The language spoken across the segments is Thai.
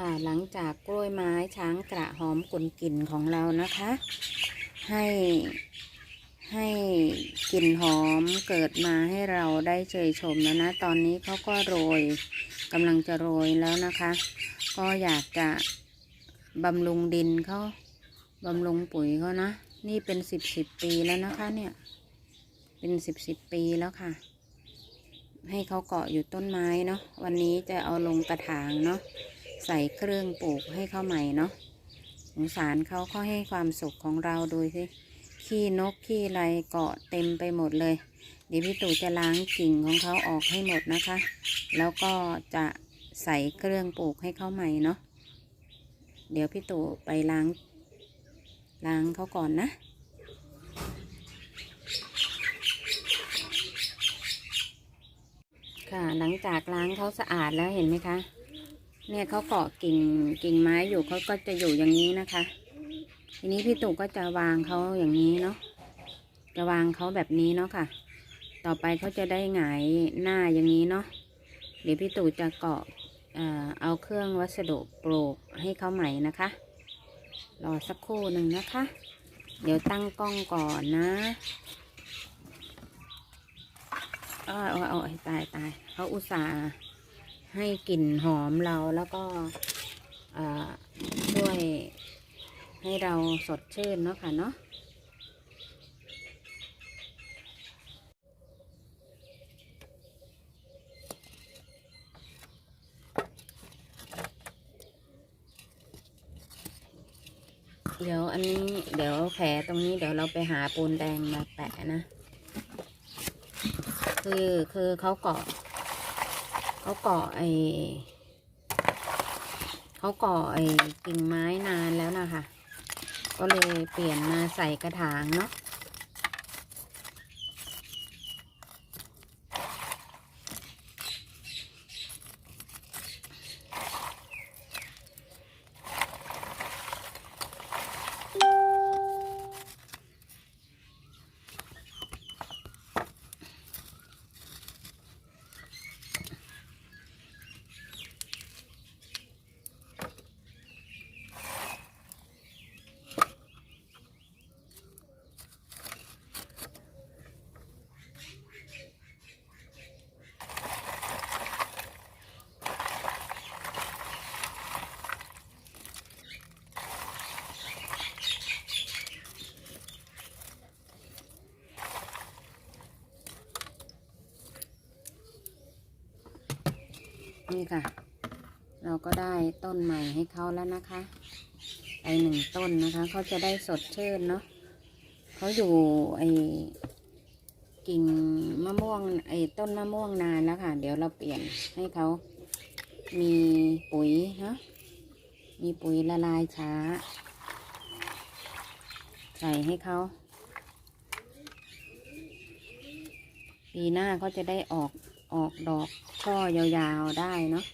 ค่ะหลังจากกล้วยไม้ช้างกระหอมกลนกลิ่นของเรานะคะ ให้ให้กลิ่นหอมเกิดมาให้เราได้เชยชมแล้วนะ ตอนนี้เขาก็โรยกำลังจะโรยแล้วนะคะ ก็อยากจะบำรุงดินเขาบำรุงปุ๋ยเขานะ นี่เป็นสิบสิบปีแล้วนะคะเนี่ย เป็นสิบสิบปีแล้วค่ะ ให้เขาเกาะอยู่ต้นไม้เนาะวันนี้จะเอาลงกระถางเนาะ ใส่เครื่องปลูกให้เขาใหม่เนาะสงสารเขาเขาให้ความสุขของเราดูสิขี้นกขี้อะไรเกาะเต็มไปหมดเลย เดี๋ยวพี่ตู่จะล้างกิ่งของเขาออกให้หมดนะคะ แล้วก็จะใส่เครื่องปลูกให้เขาใหม่เนาะเดี๋ยวพี่ตู่ไปล้างล้างเขาก่อนนะค่ะหลังจากล้างเขาสะอาดแล้วเห็นไหมคะ เนี่ยเขาเกาะกิ่งกิ่งไม้อยู่เขาก็จะอยู่อย่างนี้นะคะ ทีนี้พี่ตู่ก็จะวางเขาอย่างนี้เนาะจะวางเขาแบบนี้เนาะค่ะ ต่อไปเขาจะได้หงายหน้าอย่างนี้เนาะเดี๋ยวพี่ตู่จะเกาะเออเอาเครื่องวัสดุปลูกให้เขาใหม่นะคะ รอสักครู่หนึ่งนะคะ เดี๋ยวตั้งกล้องก่อนนะอ้าเอาเอาตายตายเขาอุตส่าห์ ให้กลิ่นหอมเราแล้วก็ช่วยให้เราสดชื่นเนาะค่ะเนาะเดี๋ยวอันนี้เดี๋ยวแผลตรงนี้เดี๋ยวเราไปหาปูนแดงมาแปะนะ คือคือเขาเกาะ เขาเกาะไอเขาเกาะไอกิ่งไม้นานแล้วนะคะ ก็เลยเปลี่ยนมาใส่กระถางเนาะ นี่ค่ะ เราก็ได้ต้นใหม่ให้เขาแล้วนะคะไอหนึ่งต้นนะคะเขาจะได้สดชื่นเนาะเขาอยู่ไอกิ่งมะม่วงไอต้นมะม่วงนานแล้วค่ะ เดี๋ยวเราเปลี่ยนให้เขามีปุ๋ยเนาะมีปุ๋ยละลายช้า ใส่ให้เขาปีหน้าเขาจะได้ออกออกดอก ช่อยาวๆได้เนาะ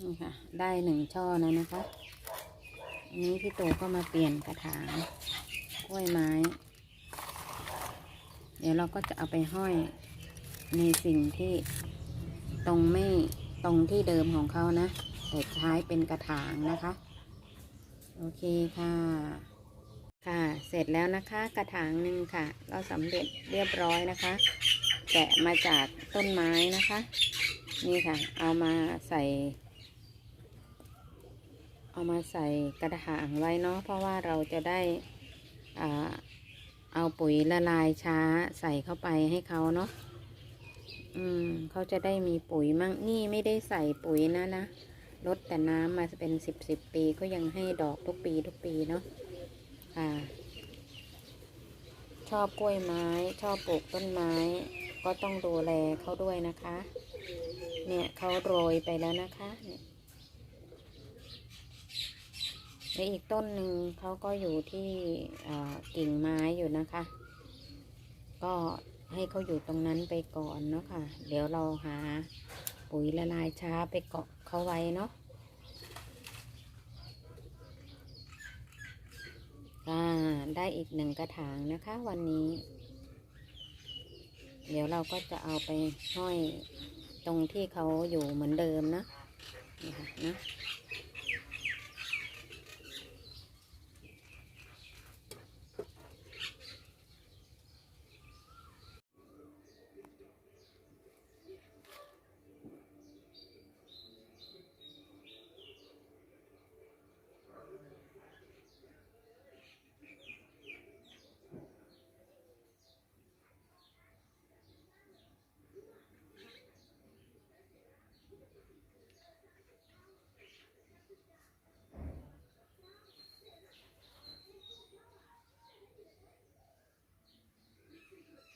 นี่ค่ะ ได้หนึ่งช่อแล้วนะคะอันนี้พี่ตู่ก็มาเปลี่ยนกระถางกล้วยไม้ เดี๋ยวเราก็จะเอาไปห้อยในสิ่งที่ตรงไม่ตรงที่เดิมของเขานะ แต่ใช้เป็นกระถางนะคะ โอเคค่ะ ค่ะเสร็จแล้วนะคะกระถางหนึ่งค่ะก็สำเร็จเรียบร้อยนะคะ แกะมาจากต้นไม้นะคะ นี่ค่ะ เอามาใส่ เอามาใส่กระถางไว้เนาะเพราะว่าเราจะได้อ่าเอาปุ๋ยละลายช้าใส่เข้าไปให้เขาเนาะ อืมเขาจะได้มีปุ๋ยมั่งนี่ไม่ได้ใส่ปุ๋ยนะนะลดแต่น้ำมาเป็นสิบสิบปีก็ยังให้ดอกทุกปีทุกปีเนาะ ค่ะชอบกล้วยไม้ ชอบปลูกต้นไม้ ก็ต้องดูแลเขาด้วยนะคะ เนี่ยเขาโรยไปแล้วนะคะเนี่ยและอีกต้นหนึ่งเขาก็อยู่ที่กิ่งไม้อยู่นะคะ ก็ให้เขาอยู่ตรงนั้นไปก่อนเนาะค่ะ เดี๋ยวเราหาปุ๋ยละลายช้าไปเกาะเขาไว้เนาะ ได้อีกหนึ่งกระถางนะคะวันนี้ เดี๋ยวเราก็จะเอาไปห้อยตรงที่เขาอยู่เหมือนเดิมนะนี่คะนะ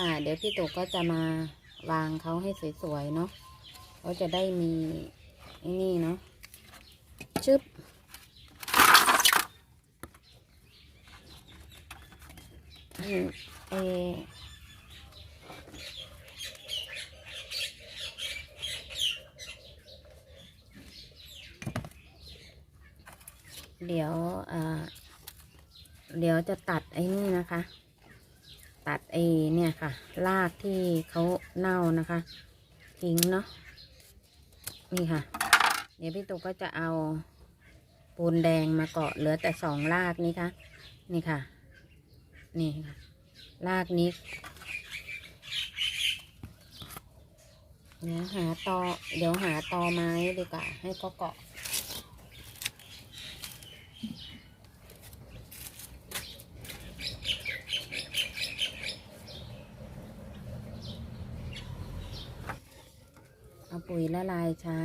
ค่ะ เดี๋ยวพี่ตุกก็จะมาวางเขาให้สวยๆเนาะเขาจะได้มีไอ้นี่เนาะชึบเอเดี๋ยวอ่าเดี๋ยวจะตัดไอ้นี่นะคะ ตัดไอ้ ค่ะรากที่เขาเน่านะคะทิ้งเนาะนี่ค่ะ เดี๋ยวพี่ตุ๊กก็จะเอาปูนแดงมาเกาะเหลือแต่สองรากนี้ค่ะ นี่ค่ะ นี่ค่ะรากนี้เดี๋ยวหาตอเดี๋ยวหาตอไม้ดีกว่าให้เขาเกาะ ปุ๋ยละลายช้า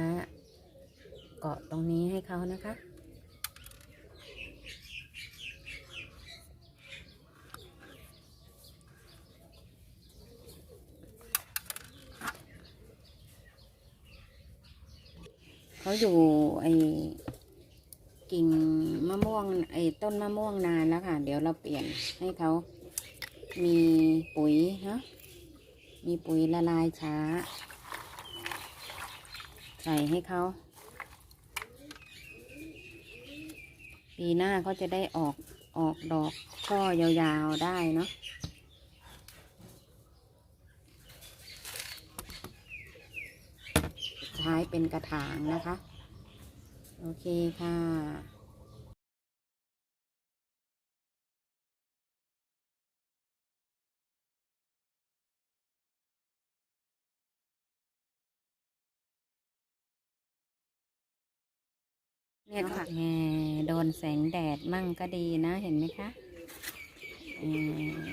เกาะตรงนี้ให้เขานะคะ เขาอยู่ไอ้กิ่งมะม่วงไอ้ต้นมะม่วงนานแล้วค่ะ เดี๋ยวเราเปลี่ยนให้เขามีปุ๋ยเนาะมีปุ๋ยละลายช้า ใส่ให้เขา ปีหน้าเขาจะได้ออกออกดอกช่อยาวๆได้เนาะใช้เป็นกระถางนะคะ โอเคค่ะ เนี่ยค่ะแหมโดนแสงแดดมั่งก็ดีนะเห็นไหมคะอืม